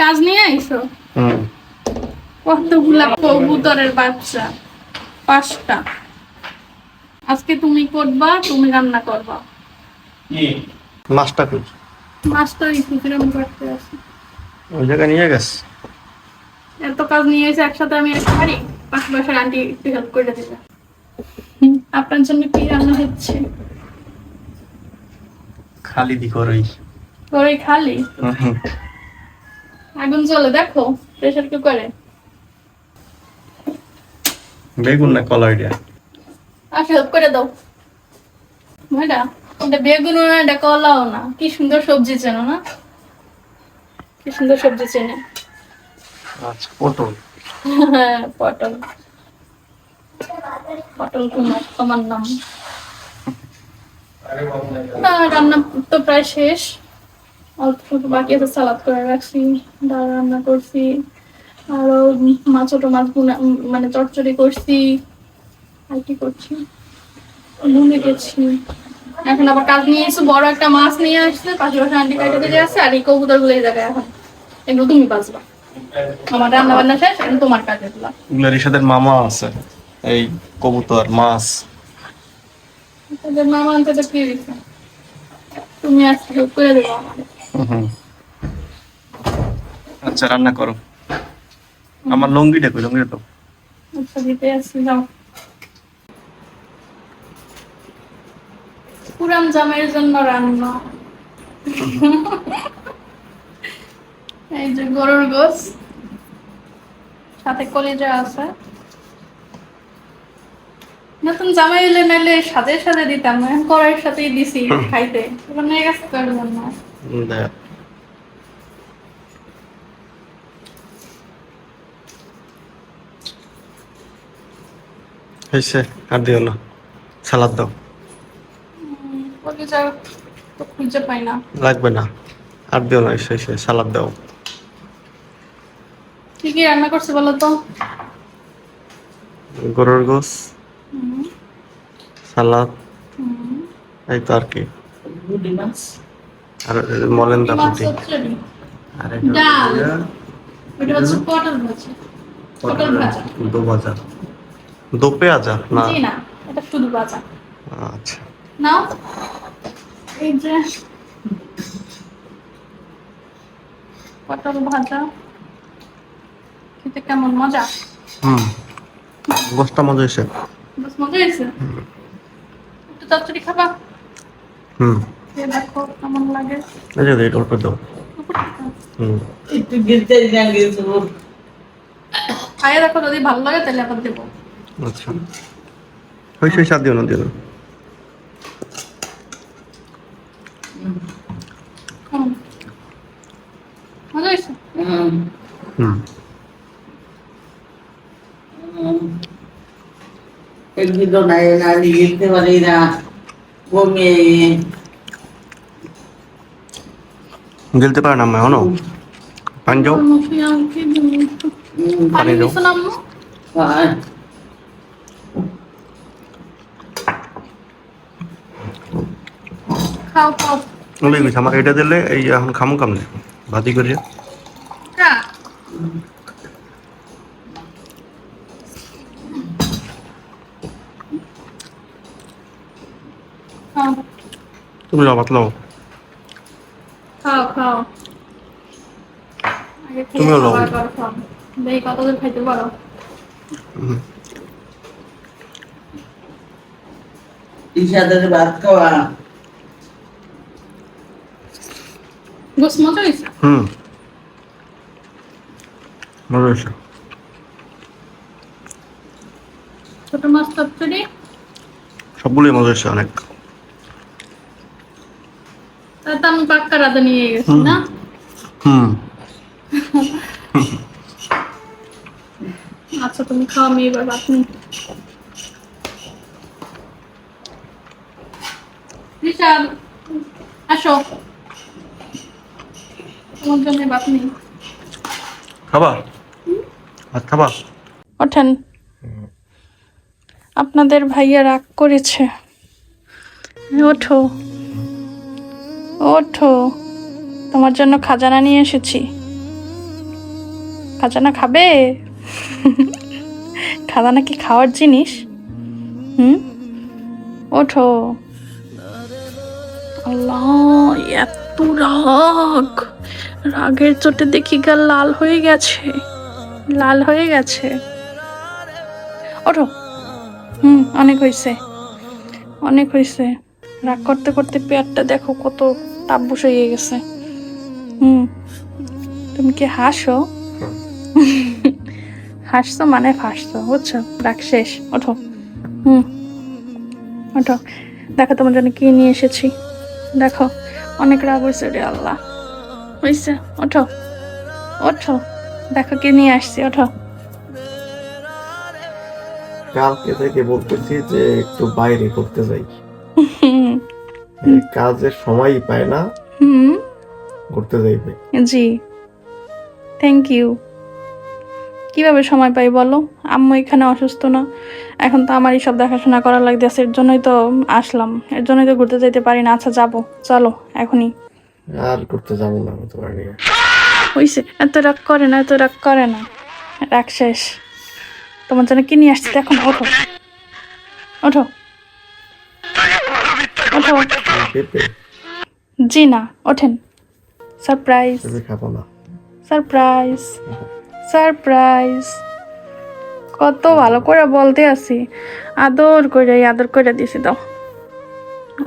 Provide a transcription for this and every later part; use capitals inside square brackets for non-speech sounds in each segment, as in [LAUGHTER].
কাজ নিয়ে আইছো? কতগুলা কবুতরের বাচ্চা? পাঁচটা। আজকে তুমি করবা তুমি রান্না করবা। মাছটা কই? মাছটা একটু কিরম করতে আছে ওই জায়গায় নিয়ে গেছে? এত কাজ নিয়ে এসে একসাথে আমি একটা পারি পাশে পাশের আন্টি একটু হেল্প করে দিবে। আপনার জন্য কি রান্না হচ্ছে? খালি দি করই করে খালি? আগুন জ্বলে দেখো প্রেশার কুকারে বেগুন না কলা এটা আসে হেল্প করে দাও। ভাইরা এটা বেগুনও না এটা কলাও না। কি সুন্দর সবজি চেনো না? কি সুন্দর সবজি চেনে। আচ্ছা পটল। হ্যাঁ, পটল। পটল কুমার তোমার নাম। না, রান্না তো প্রায় শেষ। অল্প স্বল্প বাকি আছে সালাদ করে রাখছি ডাল রান্না করছি আরও মাছ ছোট মাছ গুনা মানে চচ্চড়ি করছি আর কি করছি? ভুলে গেছি। এখন আবার কাজ নিয়ে এসে বড় একটা মাছ নিয়ে আসছে পাশে আন্টি কাইটে দিয়ে আছে আর এই কবুতরগুলো এই জায়গায় এখন। এগুলো তুমি বাঁচবা। আমার রান্না বান্না শেষ এখন তোমার কাজে এগুলো রিসাদের মামা আছে এই কবুতর মাছ। তাদের মামা আনতে তো কি দিছে? তুমি আজকে করে দেবো আমাদের আচ্ছা রান্না করো। আমার লঙ্গিটা কই লঙ্গিটা তো আচ্ছা দিতে আসছি, যাও। পুরান জামের জন্য রান্না। এই যে গরুর গোস সাথে কলিজা আছে। নতুন জামাই এলে নাইলে সাথে সাথে দিতাম, এখন কড়াইয়ের সাথেই দিছি, খাইতে। এবার নিয়ে গেছে তোর জন্য। দেখ হয়েছে আর দিও না সালাদ দাও তো খুঁজে পাই না লাগবে না আর দিও না এসে এসে সালাদ দাও কি কি রান্না করছে বলো তো গরুর গোস সালাদ এই তো আর কি আর মলেন্দা মাছ ফুটি। আর ডাল। ওটা হচ্ছে পটল ভাজি। পটল ভাজা। দো ভাজা। দো পেঁয়াজা না। জি না এটা শুধু ভাজা। আচ্ছা। নাও। এই যে পটল ভাজা। খেতে কেমন মজা? হুম। গোসটা মজা হয়েছে। বেশ মজা হয়েছে? একটু চচ্চড়ি খাবা? হুম। খেয়ে দেখো কেমন লাগে। এই এটা অল্প দাও। হুম। একটু গিলতে গেছে খাইয়ে দেখো যদি ভালো লাগে তাহলে আবার দেবো। আচ্ছা। হয়েছে হয়েছে আর দিও না দিও না। মজা হয়েছে? হুম। একদিন তো নাই না গিলতে পারি না। বমি গেলতে পারে না আমি এখনও পানি আমাকে একটু। পানি দাও। আম্মু? ওলাই গেছে আমার এটা দিলে, এই এখন খামু কামনে ভাজি করে তুমি যাও পাতলাও খাও খাও। তুমিও লও। খাও। দেখি কতদূর খাইতে পারো। ভাত খাওয়া গোস মজা হয়েছে? হুম। মজা হয়েছে। ছোট মাছ চচ্চড়ি? সবগুলোই মজা হয়েছে অনেক। তাহলে তো আমি পাক্কা রাতে নিয়ে গেছি না? হুম। আচ্ছা তুমি খাও আমি এবার আপনি আসো। তোমার জন্য বাপ নেই। খাবা? ভাত খাবা? ওঠেন। আপনাদের ভাইয়া রাগ করেছে। ওঠো। ওঠো তোমার জন্য খাজানা নিয়ে এসেছি। খাজানা খাবে? [LAUGHS] খাজানা কি খাওয়ার জিনিস? হুম? ওঠো। আল্লাহ, এত রাগ। রাগের চোটে দেখি গাল লাল হয়ে গেছে। লাল হয়ে গেছে। ওঠো। হুম, অনেক হয়েছে অনেক হয়েছে রাগ করতে করতে পেটটা দেখো কত তাপ বসে গেছে। হুম। তুমি কি হাসো? হাসছো মানে ফাঁসছো বুঝছ? রাগ শেষ ওঠো। হুম। ওঠো। দেখো তোমার জন্য কি নিয়ে এসেছি। দেখো অনেক রাগ হয়েছে রে আল্লাহ। হয়েছে ওঠো। ওঠো। দেখো কি নিয়ে আসছি ওঠো। কালকে থেকে বলতেছি যে একটু বাইরে করতে যাই। [LAUGHS] কাজের সময়ই পায় না। হুম। ঘুরতে যাইবে। জি। থ্যাংক ইউ কীভাবে সময় পাই বলো? আম্মু এখানে অসুস্থ না। এখন তো আমারই সব দেখাশোনা করা লাগতেছে এর জন্যই তো আসলাম। এর জন্যই তো ঘুরতে যেতে পারি না। আচ্ছা যাব। চলো এখনই। আর ঘুরতে যাব না তোমার নিয়ে। হইছে এত রাগ করে না এত রাগ করে না। রাগ শেষ। তোমার জন্য কি নিয়ে আসছি? দেখো না ওঠো। ওঠো। পেঁপে। জি না ওঠেন। সারপ্রাইজ পেঁপে খাব না। সারপ্রাইজ সারপ্রাইজ কত ভালো করে বলতে আছি। আদর করে আদর করে দিছি তো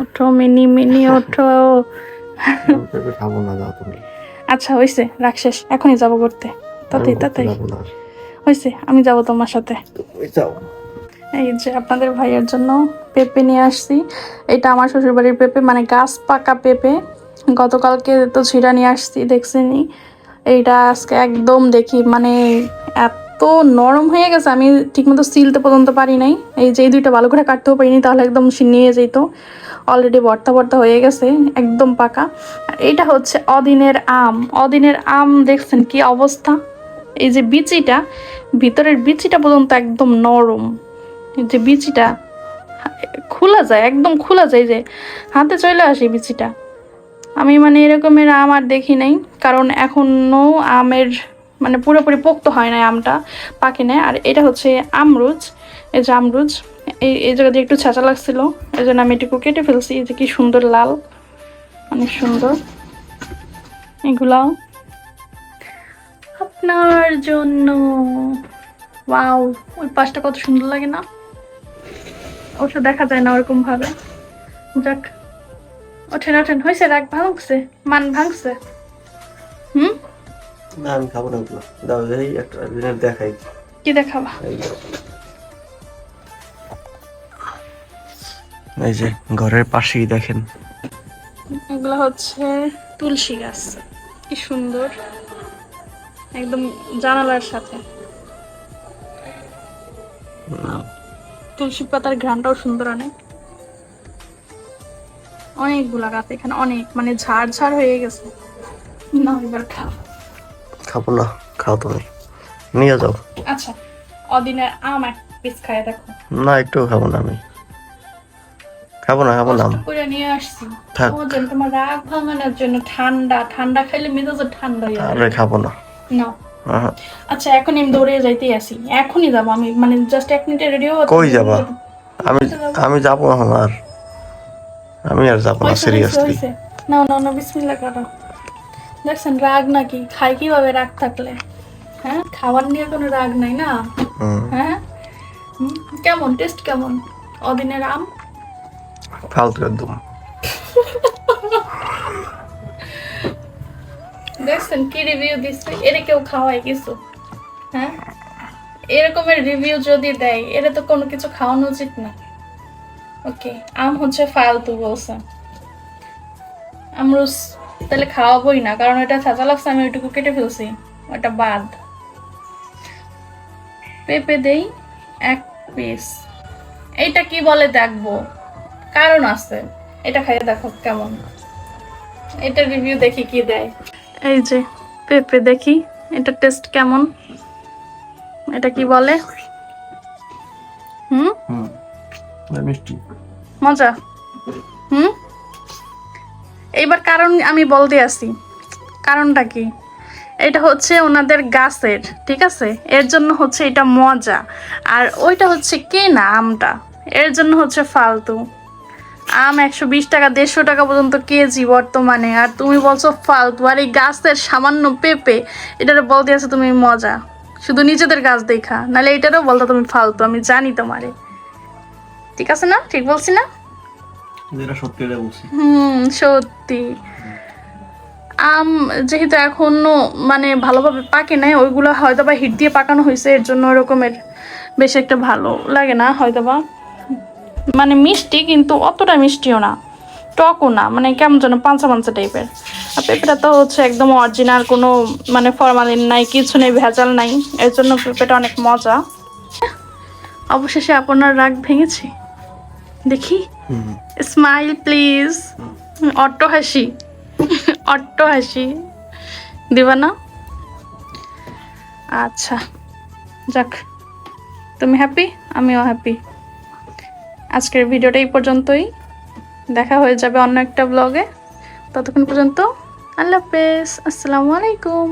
ওঠো মিনি মিনি ওঠো। পেঁপে খাব না যাও তুমি। আচ্ছা হয়েছে রাখ শেষ। এখনই যাব করতে তাতেই যাব হয়েছে আমি যাব তোমার সাথে। যাও। এই যে আপনাদের ভাইয়ের জন্য পেঁপে নিয়ে আসছি। এটা আমার শ্বশুরবাড়ির পেঁপে মানে গাছ পাকা পেঁপে। গতকালকে তো ছিঁড়া নিয়ে আসছি, দেখছেনি এইটা আজকে একদম দেখি মানে এত নরম হয়ে গেছে, আমি ঠিকমতো সিলতে পর্যন্ত পারি নাই। এই যে এই দুইটা ভালো করে কাটতেও পারিনি, তাহলে একদম নিয়ে যেত। অলরেডি ভর্তা ভর্তা হয়ে গেছে, একদম পাকা। এইটা হচ্ছে অদিনের আম। অদিনের আম দেখছেন কি অবস্থা? এই যে বিচিটা, ভিতরের বিচিটা পর্যন্ত একদম নরম। যে বিচিটা, খোলা যায়, একদম খোলা যায় যে হাতে চলে আসে বিচিটা। আমি মানে এরকমের আম আর দেখি নাই, কারণ এখনও আমের মানে পুরোপুরি পোক্ত হয় না আমটা, পাকে নেয় আর এটা হচ্ছে আমরুজ, এই যে আমরুজ, এই এই জায়গা দিয়ে একটু ছাঁচা লাগছিল, এই জন্য আমি এটুকু কেটে ফেলছি, এই যে কি সুন্দর লাল, অনেক সুন্দর। এগুলাও আপনার জন্য, ওয়াও, ওই পাশটা কত সুন্দর লাগে না? অবশ্য দেখা যায় না ওরকম ভাবে। যাক ওঠেন ওঠেন হয়েছে রাগ ভাঙছে মান ভাঙছে। হুম? না আমি খাব না ওগুলো। দাও এই একটা জিনিস দেখাই। কি দেখাবা? এই যে ঘরের পাশেই দেখেন। এগুলো হচ্ছে তুলসী গাছ। কি সুন্দর। একদম জানালার সাথে। তুলসী পাতার ঘ্রাণটাও সুন্দর অনেক। অনেকগুলা গাছ এখানে অনেক মানে ঝাড় ঝাড় হয়ে গেছে। না এবার খাও। খাব না খাও তুমি। নিয়ে যাও। আচ্ছা অদিনের আম এক পিস খায় দেখো। না একটু খাব না আমি। খাব না খাব না। করে নিয়ে আসছি। থাক। তোমার রাগ ভাঙানোর জন্য ঠান্ডা ঠান্ডা খাইলে মেজাজ ঠান্ডা হয়ে আরে খাব না। না আচ্ছা এখন আমি দৌড়ে যাইতেই আসি। এখনই যাব আমি মানে জাস্ট এক মিনিটে রেডিও কই যাবা? আমি আমি যাব এখন আর। আমি আর যাব না সিরিয়াসলি না না না বিসমিল্লাহ করো। দেখছেন রাগ নাকি? খাই কীভাবে রাগ থাকলে? হ্যাঁ খাবার নিয়ে কোনো রাগ নাই না? হ্যাঁ? কেমন টেস্ট কেমন? অদিনের আম? ফালতু একদম। দেখছেন কি রিভিউ দিচ্ছে এর কেউ খাওয়ায় কিছু হ্যাঁ? এরকমের রিভিউ যদি দেয় এটা তো কোনো কিছু খাওয়ানো উচিত না। ওকে আম হচ্ছে ফালতু বলছে। আমরুস তাহলে খাওয়াবোই না, কারণ এটা ছাঁচা লাগছে, আমি ওইটুকু কেটে ফেলছি। ওটা বাদ। পেঁপে দেই এক পিস এইটা কি বলে দেখব? কারণ আছে। এটা খাইয়ে দেখো কেমন। এটা রিভিউ দেখি কি দেয়। এই যে পেঁপে দেখি এটা টেস্ট কেমন? এটা কি বলে? হুম? হুম মিষ্টি। মজা। হুম? এইবার কারণ আমি বলতে আসি। কারণটা কি? এটা হচ্ছে ওনাদের গাছের ঠিক আছে? এর জন্য হচ্ছে এটা মজা। আর ওইটা হচ্ছে কেনা আমটা? এর জন্য হচ্ছে ফালতু। আম একশো বিশ টাকা দেড়শো টাকা পর্যন্ত কেজি বর্তমানে। আর তুমি বলছো ফালতু আর এই গাছের সামান্য পেঁপে এটারে বলতে আছে তুমি মজা। শুধু নিজেদের গাছ দেখা নাহলে এটারও বলতো তুমি ফালতু আমি জানি তোমারে। ঠিক আছে না? ঠিক বলছি না? যেটা সত্যি এটা বলছি। হুম সত্যি। আম যেহেতু এখনও মানে ভালোভাবে পাকে নাই ওইগুলো হয়তো বা হিট দিয়ে পাকানো হয়েছে এর জন্য ওরকমের বেশ একটা ভালো লাগে না হয়তো বা মানে মিষ্টি, কিন্তু অতটা মিষ্টিও না, টকও না মানে কেমন যেন পাঞ্চা পাঞ্চা টাইপের। আর পেঁপেটা তো হচ্ছে একদম অরিজিনাল কোনো মানে ফরমালিন নাই, কিছু নেই, ভেজাল নাই, এর জন্য পেঁপেটা অনেক মজা। অবশেষে আপনার রাগ ভেঙেছে? দেখি। Smile, please. অট্ট হাসি। অট্ট হাসি। দিবা না আচ্ছা যাক। তুমি হ্যাপি আমিও হ্যাপি আজকের ভিডিওটা এই পর্যন্তই। দেখা হয়ে যাবে অন্য একটা ব্লগে ততক্ষণ পর্যন্ত আল্লাহ হাফেজ। আসসালামু আলাইকুম।